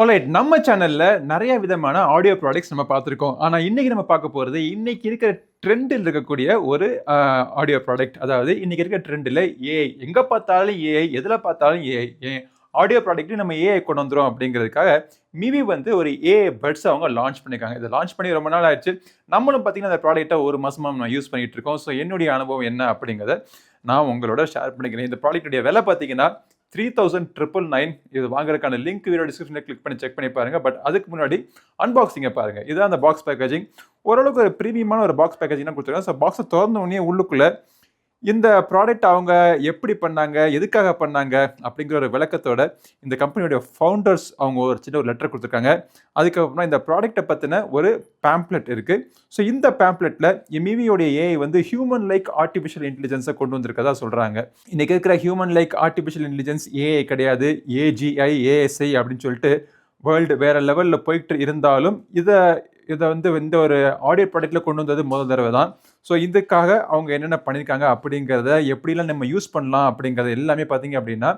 Alright நம்ம சேனலில் நிறைய விதமான ஆடியோ ப்ராடக்ட்ஸ் நம்ம பார்த்துருக்கோம். ஆனால் இன்றைக்கி நம்ம பார்க்க போகிறது இன்றைக்கி இருக்கிற ட்ரெண்டில் இருக்கக்கூடிய ஒரு ஆடியோ ப்ராடக்ட் அதாவது இன்றைக்கி இருக்கிற ட்ரெண்டில் ஏஐ எங்கே பார்த்தாலும் ஏஐ எதில் பார்த்தாலும் ஏஐ ஆடியோ ப்ராடக்ட்டு நம்ம ஏஐ கொண்டு வந்துடும் அப்படிங்கிறதுக்காக மிவி வந்து ஒரு ஏஐ பட்ஸ் அவங்க லான்ச் பண்ணியிருக்காங்க இதை லான்ச் பண்ணி ரொம்ப நாள் ஆயிடுச்சு. நம்மளும் பார்த்தீங்கன்னா அந்த ப்ராடக்ட்டை ஒரு மாதமாக நம்ம யூஸ் பண்ணிகிட்டு இருக்கோம். ஸோ என்னுடைய அனுபவம் என்ன அப்படிங்கிறத நான் உங்களோட ஷேர் பண்ணிக்கிறேன். இந்த ப்ராடக்ட்டுடைய விலை பார்த்தீங்கன்னா த்ரீ தௌசண்ட் ட்ரிபிள் நைன் இது வாங்குறதுக்கான லிங்க் வீடியோ டிஸ்கிரிப்ஷனில் கிளிக் பண்ணி செக் பண்ணி பாருங்கள் பட் அதுக்கு முன்னாடி அன்பாக்சிங்கை பாருங்கள் இதுதான் அந்த பாக்ஸ் பேக்கேஜிங் ஓரளவுக்கு ஒரு ப்ரீமியமான ஒரு பாக்ஸ் பேக்கேஜிங் தான் கொடுத்துருக்காங்க ஸோ பாக்ஸை திறந்த உடனே உள்ளுக்குள்ளே இந்த ப்ராடக்ட் அவங்க எப்படி பண்ணாங்க எதுக்காக பண்ணாங்க அப்படிங்கிற ஒரு விளக்கத்தோட இந்த கம்பெனியோட ஃபவுண்டர்ஸ் அவங்க ஒரு சின்ன ஒரு லெட்டர் கொடுத்துருக்காங்க. அதுக்கப்புறம் இந்த ப்ராடக்ட்டை பற்றின ஒரு பேம்ப்ளெட் இருக்குது ஸோ இந்த பேம்ப்ளெட்டில் எம்இவியோடைய ஏஐ வந்து ஹியூமன் லைக் ஆர்டிஃபிஷியல் இன்டெலிஜென்ஸை கொண்டு வந்திருக்கதா சொல்கிறாங்க இன்றைக்கி இருக்கிற human like artificial intelligence AI கிடையாது. ஏஜிஐ ஏஎஸ்ஐ அப்படின்னு சொல்லிட்டு வேர்ல்டு வேறு லெவலில் போயிட்டு இருந்தாலும் இதை இதை வந்து இந்த ஒரு ஆடியோ ப்ராடக்ட்டில் கொண்டு வந்தது முதல் தடவை தான். ஸோ இதுக்காக அவங்க என்னென்ன பண்ணியிருக்காங்க அப்படிங்கிறத எப்படிலாம் நம்ம யூஸ் பண்ணலாம் அப்படிங்கிறது எல்லாமே பார்த்தீங்க அப்படின்னா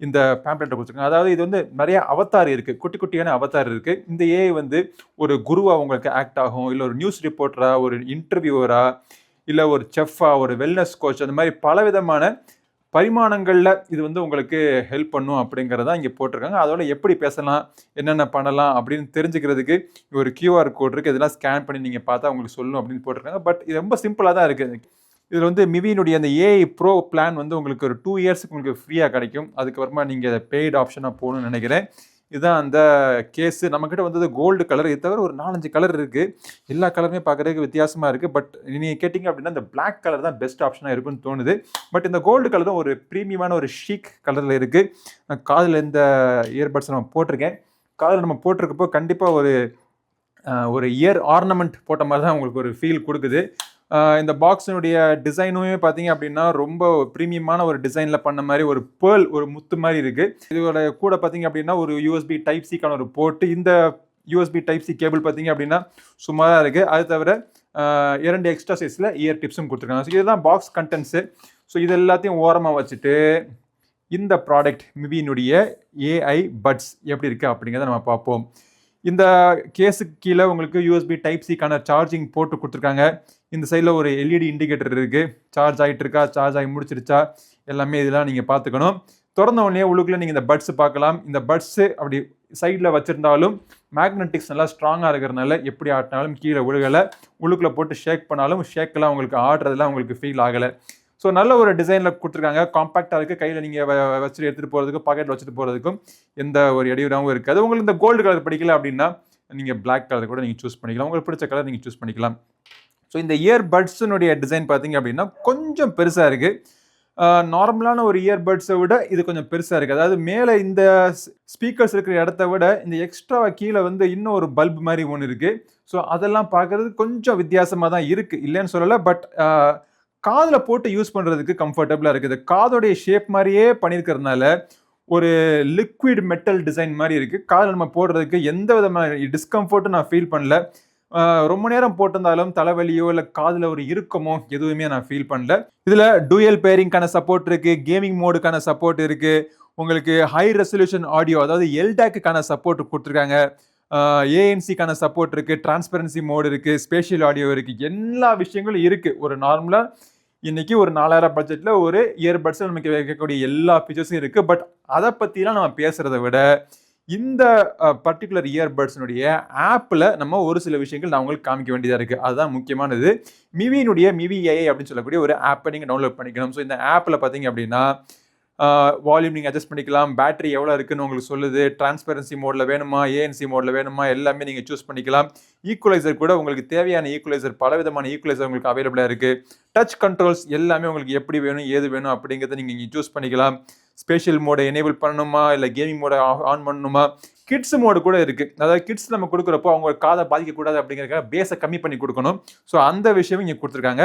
இந்த பேம்ப்ளெட்டை கொடுத்துருக்காங்க. அதாவது இது வந்து நிறைய அவத்தார் இருக்குது குட்டி குட்டியான அவத்தார் இருக்குது இந்த ஏஐ வந்து ஒரு குருவாக உங்களுக்கு ஆக்ட் ஆகும். இல்லை ஒரு நியூஸ் ரிப்போர்ட்டராக ஒரு இன்டர்வியூவராக இல்லை ஒரு செஃப்பாக ஒரு வெல்னஸ் கோச் அந்த மாதிரி பலவிதமான பரிமாணங்களில் இது வந்து உங்களுக்கு ஹெல்ப் பண்ணும் அப்படிங்கிறதா இங்கே போட்டிருக்காங்க. அதோட எப்படி பேசலாம் என்னென்ன பண்ணலாம் அப்படின்னு தெரிஞ்சுக்கிறதுக்கு ஒரு கியூஆர் கோட் இருக்குது இதெல்லாம் ஸ்கேன் பண்ணி நீங்கள் பார்த்தா உங்களுக்கு சொல்லணும் அப்படின்னு போட்டிருக்காங்க. பட் இது ரொம்ப சிம்பிளாக தான் இருக்குது இதில் வந்து மிவியினுடைய அந்த ஏஐ ப்ரோ பிளான் வந்து உங்களுக்கு ஒரு டூ இயர்ஸ்க்கு உங்களுக்கு ஃப்ரீயாக கிடைக்கும். அதுக்கப்புறமா நீங்கள் அதை பெய்டு ஆப்ஷனாக போகணும்னு நினைக்கிறேன். இதுதான் அந்த கேஸு நம்மக்கிட்ட வந்தது கோல்டு கலர் இது தவிர ஒரு நாலஞ்சு கலர் இருக்குது எல்லா கலருமே பார்க்குறதுக்கு வித்தியாசமாக இருக்குது பட் நீங்கள் கேட்டிங்க அப்படின்னா இந்த பிளாக் கலர் தான் பெஸ்ட் ஆப்ஷனாக இருக்குன்னு தோணுது. பட் இந்த கோல்டு கலரும் ஒரு ப்ரீமியமான ஒரு ஷீக் கலரில் இருக்குது காதில் இந்த இயர்பட்ஸ் நம்ம போட்டிருக்கேன். காதில் நம்ம போட்டிருக்கப்போ கண்டிப்பாக ஒரு ஒரு இயர் ஆர்னமெண்ட் போட்ட மாதிரி தான் உங்களுக்கு ஒரு ஃபீல் கொடுக்குது. இந்த பாக்ஸினுடைய டிசைனுமே பார்த்தீங்க அப்படின்னா ரொம்ப ப்ரீமியமான ஒரு டிசைனில் பண்ண மாதிரி ஒரு பேர்ல் ஒரு முத்து மாதிரி இருக்குது இதோட கூட பார்த்தீங்க அப்படின்னா ஒரு யூஎஸ்பி டைப் சிக்கான ஒரு போட்டு இந்த யூஎஸ்பி டைப் சி கேபிள் பார்த்தீங்க அப்படின்னா சுமாராக இருக்குது அது தவிர இரண்டு எக்ஸ்ட்ரா சைஸில் இயர் டிப்ஸும் கொடுத்துருக்காங்க. ஸோ இதுதான் பாக்ஸ் கண்டென்ட்ஸு ஸோ இது எல்லாத்தையும் ஓரமாக வச்சுட்டு இந்த ப்ராடக்ட் மிவியினுடைய ஏஐ பட்ஸ் எப்படி இருக்குது அப்படிங்கிறத நம்ம பார்ப்போம். இந்த கேஸுக்கு கீழே உங்களுக்கு யூஎஸ்பி டைப் சிக்கான சார்ஜிங் போட்டு கொடுத்துருக்காங்க. இந்த சைடில் ஒரு எல்இடி இண்டிகேட்டர் இருக்குது சார்ஜ் ஆகிட்டு இருக்கா சார்ஜ் ஆகி முடிச்சிருச்சா? எல்லாமே இதெல்லாம் நீங்கள் பார்த்துக்கணும். திறந்த உடனே உள்ளுக்குள்ளே நீங்கள் இந்த பட்ஸ் பார்க்கலாம். இந்த பட்ஸு அப்படி சைடில் வச்சுருந்தாலும் மேக்னெட்டிக்ஸ் நல்லா ஸ்ட்ராங்காக இருக்கிறனால எப்படி ஆட்டினாலும் கீழே விழுகலை. உள்ளுக்குள்ளே போட்டு ஷேக் பண்ணாலும் ஷேக்கெல்லாம் உங்களுக்கு ஆடுறதுலாம் உங்களுக்கு ஃபீல் ஆகலை. ஸோ நல்ல ஒரு டிசைனில் கொடுத்துருக்காங்க. காம்பாக்டாக இருக்குது கையில் நீங்கள் வச்சுட்டு எடுத்துகிட்டு போகிறதுக்கும் பாக்கெட்டில் வச்சுட்டு போகிறதுக்கும் எந்த ஒரு இடையூறாகவும் இருக்காது. உங்களுக்கு இந்த கோல்டு கலர் பிடிக்கல அப்படின்னா நீங்கள் பிளாக் கலர் கூட நீங்கள் சூஸ் பண்ணிக்கலாம். உங்களுக்கு பிடிச்ச கலர் நீங்கள் சூஸ் பண்ணிக்கலாம். ஸோ இந்த இயர்பட்ஸினுடைய டிசைன் பார்த்தீங்க அப்படின்னா கொஞ்சம் பெருசாக இருக்குது நார்மலான ஒரு இயர்பட்ஸை விட இது கொஞ்சம் பெருசாக இருக்குது அதாவது மேலே இந்த ஸ்பீக்கர்ஸ் இருக்கிற இடத்த விட இந்த எக்ஸ்ட்ரா கீழே வந்து இன்னும் ஒரு பல்ப் மாதிரி ஒன்று இருக்குது ஸோ அதெல்லாம் பார்க்குறது கொஞ்சம் வித்தியாசமாக தான் இருக்குது இல்லைன்னு சொல்லலை பட் காதில் போட்டு யூஸ் பண்ணுறதுக்கு கம்ஃபர்டபுளாக இருக்குது. காதோடைய ஷேப் மாதிரியே பண்ணியிருக்கிறதுனால ஒரு லிக்விட் மெட்டல் டிசைன் மாதிரி இருக்குது காதில் நம்ம போடுறதுக்கு எந்த விதமான டிஸ்கம்ஃபர்ட்டும் நான் ஃபீல் பண்ணல. ரொம்ப நேரம் போட்டிருந்தாலும் தலைவலியோ இல்லை காதில் ஒரு இறுக்கமோ எதுவுமே நான் ஃபீல் பண்ணல. இதில் டூயல் பேரிங்கான சப்போர்ட் இருக்குது கேமிங் மோடுக்கான சப்போர்ட் இருக்குது உங்களுக்கு ஹை ரெசல்யூஷன் ஆடியோ அதாவது எல்டாக்குக்கான சப்போர்ட் கொடுத்துருக்காங்க. ஏஎன்சிக்கான சப்போர்ட் இருக்குது டிரான்ஸ்பரன்சி மோடு இருக்குது ஸ்பேஷியல் ஆடியோ இருக்குது எல்லா விஷயங்களும் இருக்குது ஒரு நார்மலாக இன்றைக்கி ஒரு நாலாயிரம் பட்ஜெட்டில் ஒரு இயர்பட்ஸில் நமக்கு வைக்கக்கூடிய எல்லா ஃபீச்சர்ஸும் இருக்குது பட் அதை பற்றிலாம் நம்ம பேசுகிறத விட இந்த பர்டிகுலர் இயர்பட்ஸினுடைய ஆப்பில் நம்ம ஒரு சில விஷயங்கள் நான் உங்களுக்கு காமிக்க வேண்டியதாக இருக்குது அதுதான் முக்கியமானது. மிவியினுடைய மிவி ஏஐ அப்படின்னு சொல்லக்கூடிய ஒரு ஆப்பை நீங்கள் டவுன்லோட் பண்ணிக்கணும். ஸோ இந்த ஆப்பில் பார்த்தீங்க அப்படின்னா வால்யூம் நீங்கள் அட்ஜஸ்ட் பண்ணிக்கலாம். பேட்டரி எவ்வளோ இருக்குன்னு உங்களுக்கு சொல்லுது. டிரான்ஸ்பரன்சி மோடில் வேணுமா? ஏஎன்சி மோடில் வேணுமா? எல்லாமே நீங்கள் சூஸ் பண்ணிக்கலாம். ஈக்குவலைசர் கூட உங்களுக்கு தேவையான ஈக்குவலைசர் பல விதமான ஈக்குவலைசர் உங்களுக்கு அவைலபிளாக இருக்குது டச் கண்ட்ரோல்ஸ் எல்லாமே உங்களுக்கு எப்படி வேணும் ஏது வேணும் அப்படிங்கிறத நீங்கள் இங்கே சூஸ் பண்ணிக்கலாம். ஸ்பெஷல் மோடை எனேபிள் பண்ணணுமா? இல்லை கேமிங் மோடை ஆன் பண்ணணுமா? கிட்ஸ் மோடு கூட இருக்குது அதாவது கிட்ஸ் நம்ம கொடுக்குறப்போ அவங்க காதை பாதிக்கக்கூடாது அப்படிங்கிறக்காக பேஸை கம்மி பண்ணி கொடுக்கணும். ஸோ அந்த விஷயமும் இங்கே கொடுத்துருக்காங்க.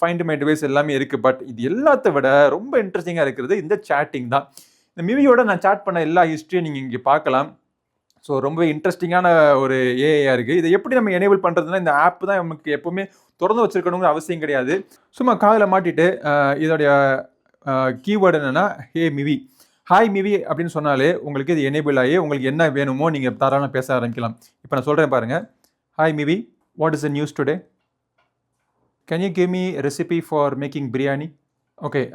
ஃபைண்ட் மை டிவைஸ் எல்லாமே இருக்குது பட் இது எல்லாத்த விட ரொம்ப இன்ட்ரெஸ்டிங்காக இருக்கிறது இந்த சேட்டிங் தான். இந்த மிவியோட நான் சேட் பண்ண எல்லா ஹிஸ்ட்ரியும் நீங்கள் இங்கே பார்க்கலாம். ஸோ ரொம்ப இன்ட்ரெஸ்டிங்கான ஒரு ஏஐயாக இருக்குது இதை எப்படி நம்ம எனேபிள் பண்ணுறதுன்னா இந்த ஆப் தான் நமக்கு எப்போவுமே திறந்து வச்சுருக்கணுங்கிற அவசியம் கிடையாது. சும்மா காதில் மாட்டிட்டு இதோடைய கீவேர்டு என்னென்னா ஹே மிவி ஹாய் மிவி அப்படின்னு சொன்னாலே உங்களுக்கு இது எனேபிள் ஆகி உங்களுக்கு என்ன வேணுமோ நீங்கள் தாராளம் பேச ஆரம்பிக்கலாம். இப்போ நான் சொல்கிறேன் பாருங்கள் hi Mivi what is the news today Can you give me a recipe for recipe for making biryani okay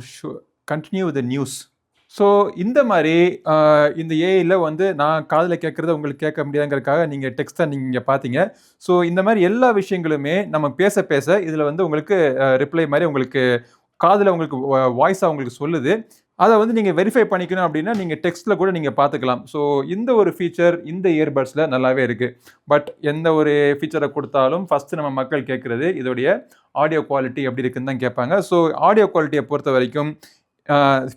sh- ஷு கண்டினியூ த நியூஸ் ஸோ இந்த மாதிரி uh, இந்த ஏஐயில் வந்து நான் காதில் கேட்குறத உங்களுக்கு கேட்க முடியாதுங்கிறதுக்காக நீங்கள் டெக்ஸ்ட்டை நீங்கள் பார்த்தீங்க. ஸோ இந்த மாதிரி எல்லா விஷயங்களுமே நம்ம பேச பேச இதில் வந்து உங்களுக்கு uh, ரிப்ளை மாதிரி உங்களுக்கு காதில் உங்களுக்கு வாய்ஸாக உங்களுக்கு சொல்லுது. அதை வந்து நீங்கள் வெரிஃபை பண்ணிக்கணும் அப்படின்னா நீங்கள் டெக்ஸ்ட்டில் கூட நீங்கள் பார்த்துக்கலாம். ஸோ இந்த ஒரு ஃபீச்சர் இந்த இயர்பட்ஸில் நல்லாவே இருக்குது பட் எந்த ஒரு ஃபீச்சரை கொடுத்தாலும் ஃபஸ்ட்டு நம்ம மக்கள் கேட்குறது இதோடைய ஆடியோ குவாலிட்டி எப்படி இருக்குன்னு தான் கேட்பாங்க. ஸோ ஆடியோ குவாலிட்டியை பொறுத்த வரைக்கும்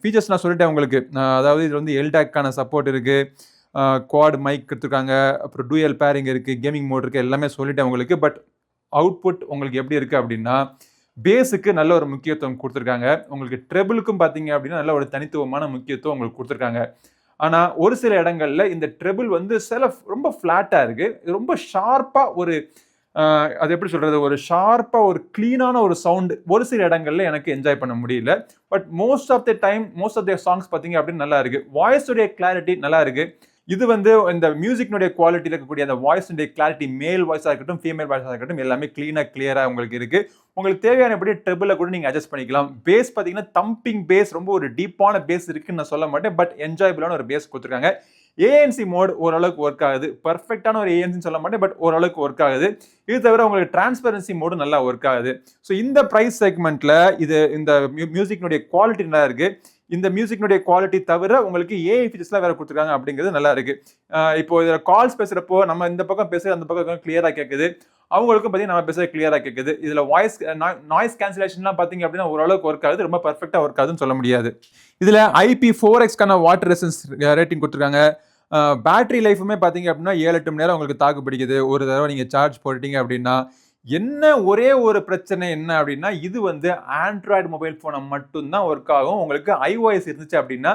ஃபீச்சர்ஸ் நான் சொல்லிட்டேன் உங்களுக்கு. அதாவது இதில் வந்து எல்டாக்கான சப்போர்ட் இருக்குது குவாட் மைக் கொடுத்துருக்காங்க. அப்புறம் டூயல் பேரிங் இருக்குது கேமிங் மோட் இருக்குது எல்லாமே சொல்லிட்டேன் உங்களுக்கு. பட் அவுட்புட் உங்களுக்கு எப்படி இருக்குது அப்படின்னா பேஸுக்கு நல்ல ஒரு முக்கியத்துவம் கொடுத்துருக்காங்க. உங்களுக்கு ட்ரெபிளுக்கும் பார்த்தீங்க அப்படின்னா நல்ல ஒரு தனித்துவமான முக்கியத்துவம் உங்களுக்கு கொடுத்துருக்காங்க. ஆனால் ஒரு சில இடங்கள்ல இந்த ட்ரெபிள் வந்து சில ரொம்ப ஃப்ளாட்டாக இருக்குது ரொம்ப ஷார்ப்பாக ஒரு அது எப்படி சொல்கிறது ஒரு ஷார்ப்பாக ஒரு க்ளீனான ஒரு சவுண்டு ஒரு சில இடங்கள்ல எனக்கு என்ஜாய் பண்ண முடியல. But most of the time most of the songs பார்த்தீங்க அப்படின்னு நல்லா இருக்குது வாய்ஸுடைய கிளாரிட்டி நல்லா இருக்குது இது வந்து இந்த மியூசிக்னுடைய குவாலிட்டியில் இருக்கக்கூடிய அந்த வாய்ஸுடைய கிளாரிட்டி மேல் வாய்ஸாக இருக்கட்டும் ஃபீமேல் வாய்ஸாக இருக்கட்டும் எல்லாமே க்ளீனாக கிளியராக உங்களுக்கு இருக்குது உங்களுக்கு தேவையானபடி ட்ரிபிளில் கூட நீங்கள் அட்ஜஸ்ட் பண்ணிக்கலாம். பேஸ் பார்த்தீங்கன்னா தம்பிங் பேஸ் ரொம்ப ஒரு டீப்பான பேஸ் இருக்குன்னு நான் சொல்ல மாட்டேன் பட் என்ஜாயபிளான ஒரு பேஸ் கொடுத்துருக்காங்க. ஏஎன்சி மோட் ஓரளவுக்கு ஒர்க் ஆகுது. பர்ஃபெக்டான ஒரு ஏஎன்சின்னு சொல்ல மாட்டேன் பட் ஓரளவுக்கு ஒர்க் ஆகுது. இது தவிர உங்களுக்கு டிரான்ஸ்பரன்சி மோடு நல்லா ஒர்க் ஆகுது. ஸோ இந்த ப்ரைஸ் செக்மெண்ட்டில் இது இந்த மியூசிக்னுடைய குவாலிட்டி நல்லா இருக்குது இந்த மியூசிக்னுடைய குவாலிட்டி தவிர உங்களுக்கு ஏஐ ஃபீச்சர்ஸ்லாம் வேற கொடுத்துருக்காங்க அப்படிங்கிறது நல்லா இருக்கு. இப்போ இதில் கால்ஸ் பேசுகிறப்போ நம்ம இந்த பக்கம் பேசுகிற அந்த பக்கம் கிளியராக கேட்குது அவங்களுக்கும் பார்த்தீங்கன்னா நம்ம பேசுறது கிளியராக கேட்குது இதில் வாய்ஸ் நாய்ஸ் கேன்சலேஷன்லாம் பார்த்தீங்க அப்படின்னா ஓரளவுக்கு ஒர்க் ஆகுது. ரொம்ப பர்ஃபெக்டாக ஒர்க் ஆகுதுன்னு சொல்ல முடியாது. இதில் ஐபி ஃபோர் எக்ஸ்க்கான வாட்டர் ரெசன்ஸ் ரேட்டிங் கொடுத்துருக்காங்க. பேட்டரி லைஃபுமே பார்த்தீங்க அப்படின்னா ஏழு எட்டு மணி நேரம் உங்களுக்கு தாக்கு பிடிக்குது. ஒரு தடவை நீங்கள் சார்ஜ் போட்டுட்டீங்க அப்படின்னா என்ன ஒரே ஒரு பிரச்சனை என்ன அப்படின்னா இது வந்து ஆண்ட்ராய்டு மொபைல் ஃபோனை மட்டும்தான் ஒர்க் ஆகும். உங்களுக்கு ஐஓஎஸ் இருந்துச்சு அப்படின்னா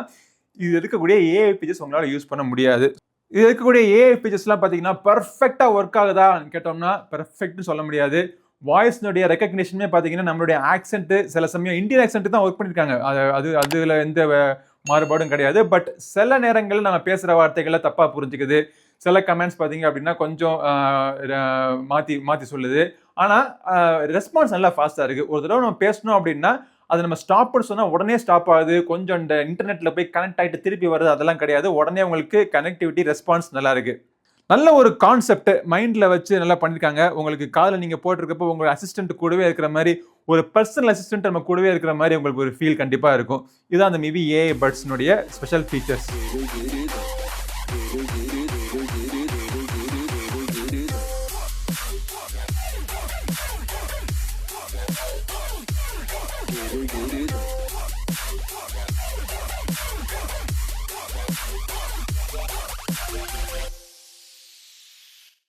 இது இருக்கக்கூடிய ஏஐ உங்களால் யூஸ் பண்ண முடியாது. இது இருக்கக்கூடிய ஏஐ ஃபீச்சர்ஸ்லாம் பார்த்தீங்கன்னா பர்ஃபெக்டாக ஒர்க் ஆகுதா கேட்டோம்னா பர்ஃபெக்ட்னு சொல்ல முடியாது. வாய்ஸ்னுடைய ரெக்கக்னேஷனே பார்த்தீங்கன்னா நம்மளுடைய ஆக்சென்ட்டு சில சமயம் இந்தியன் ஆக்சென்ட் தான் ஒர்க் பண்ணியிருக்காங்க அது அது அதில் எந்த மாறுபாடும் கிடையாது. பட் சில நேரங்களில் நம்ம பேசுகிற வார்த்தைகளை தப்பாக புரிஞ்சுக்குது. சில கமெண்ட்ஸ் பார்த்தீங்க அப்படின்னா கொஞ்சம் மாற்றி மாற்றி சொல்லுது. ஆனால் ரெஸ்பான்ஸ் நல்லா ஃபாஸ்ட்டாக இருக்குது ஒரு தடவை நம்ம பேசணும் அப்படின்னா அதை நம்ம ஸ்டாப் பண்ண சொன்னால் உடனே ஸ்டாப் ஆகுது. கொஞ்சம் இந்த இன்டர்நெட்டில் போய் கனெக்ட் ஆகிட்டு திருப்பி வருது அதெல்லாம் கிடையாது. உடனே உங்களுக்கு கனெக்டிவிட்டி ரெஸ்பான்ஸ் நல்லா இருக்குது நல்ல ஒரு கான்செப்ட் மைண்டில் வச்சு நல்லா பண்ணியிருக்காங்க உங்களுக்கு காதில் நீங்கள் போட்டிருக்கப்போ உங்கள் அசிஸ்டன்ட் கூடவே இருக்கிற மாதிரி ஒரு பர்சனல் அசிஸ்டன்ட் நம்ம கூடவே இருக்கிற மாதிரி உங்களுக்கு ஒரு ஃபீல் கண்டிப்பாக இருக்கும். இதுதான் அந்த மேபி ஏஐ பட்ஸ்னுடைய ஸ்பெஷல் ஃபீச்சர்ஸ்